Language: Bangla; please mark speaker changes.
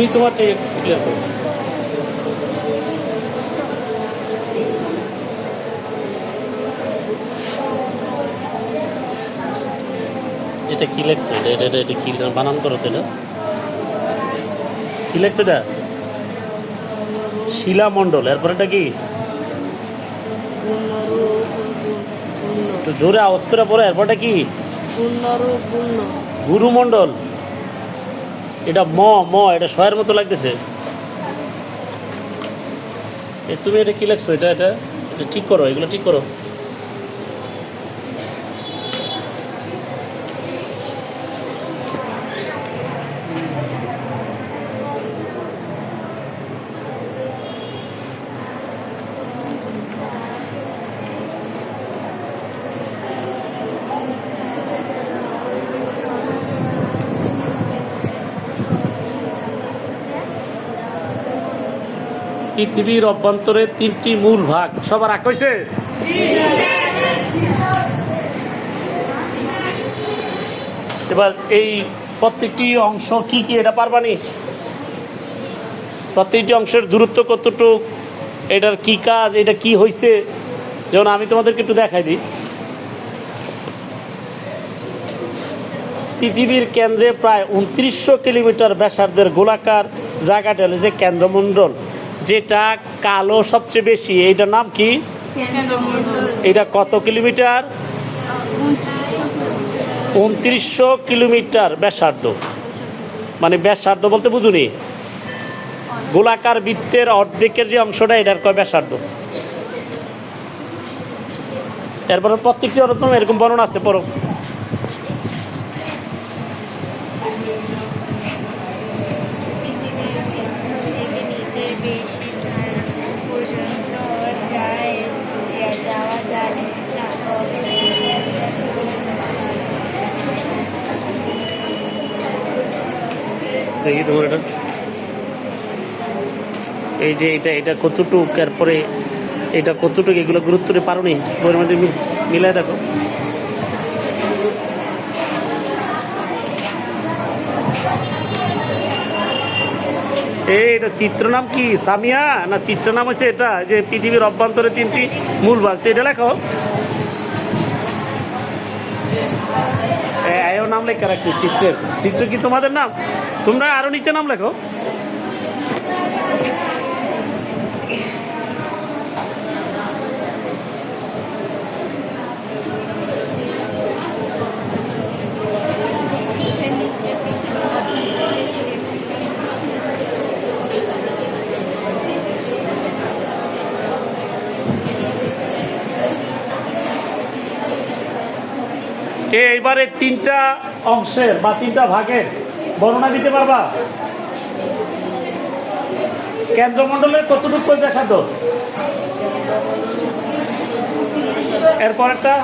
Speaker 1: তুমি তোমার ক্লিয়ার করো। এটা কি লেখছে? এটা এটা এটা এটা কি বানান করো তো এটা। কি লেখছে এটা? শিলা মণ্ডল এরপর এটা কি? জোরে আওয়াজ করে পড়ে এরপরটা কি? গুরুমণ্ডল। এটা ম ম, এটা শয়ের মতো লাগতেছে। তুমি এটা কি লাগছো এটা এটা এটা ঠিক করো, এগুলো ঠিক করো। পৃথিবীর অভ্যন্তরে তিনটি মূল ভাগ। সবার আগ এবার এই প্রত্যেকটি অংশ কি কি এটা পারবানি প্রত্যেকটি অংশের দূরত্ব কতটুক? এটার কি কাজ? এটা কি হয়েছে যেমন আমি তোমাদেরকে একটু দেখাই দিই। পৃথিবীর কেন্দ্রে প্রায় উনত্রিশশো কিলোমিটার ব্যাসার্ধের গোলাকার জায়গাটা হলো যে কেন্দ্রমণ্ডল। যেটা কালো সবচেয়ে বেশি, এইটার নাম কি? এটা কত কিলোমিটার? উনত্রিশশো কিলোমিটার ব্যাসার্ধ। মানে ব্যাসার্ধ বলতে বুঝুনি। গোলাকার বৃত্তের অর্ধেকের যে অংশটা, এটার কয় ব্যাসার্ধ? এরপরে প্রত্যেকটি ওরকম এরকম বর্ণনা আছে, পড়ো। দেখি তোমার এটা এই যে এটা এটা কতটুক, এরপরে এটা কতটুক, এগুলো গুরুত্ব দিয়ে পারো নি বইয়ের মধ্যে মিলাই দেখো। এটা চিত্র নাম কি? সামিয়া? না, চিত্র নাম হচ্ছে এটা, যে পৃথিবীর অভ্যন্তরে তিনটি মূল ভাগ তো এটা লেখো। এও নাম লেখা রাখছি চিত্রের। চিত্র কি তোমাদের নাম? তোমরা আরও নিচে নাম লেখো। এইবারে তিনটা অংশের বা তিনটা ভাগের বর্ণনা দিতে পারবা? কেন্দ্রমণ্ডলের কতটুকু কই ব্যাসার্ধ এরপর একটা?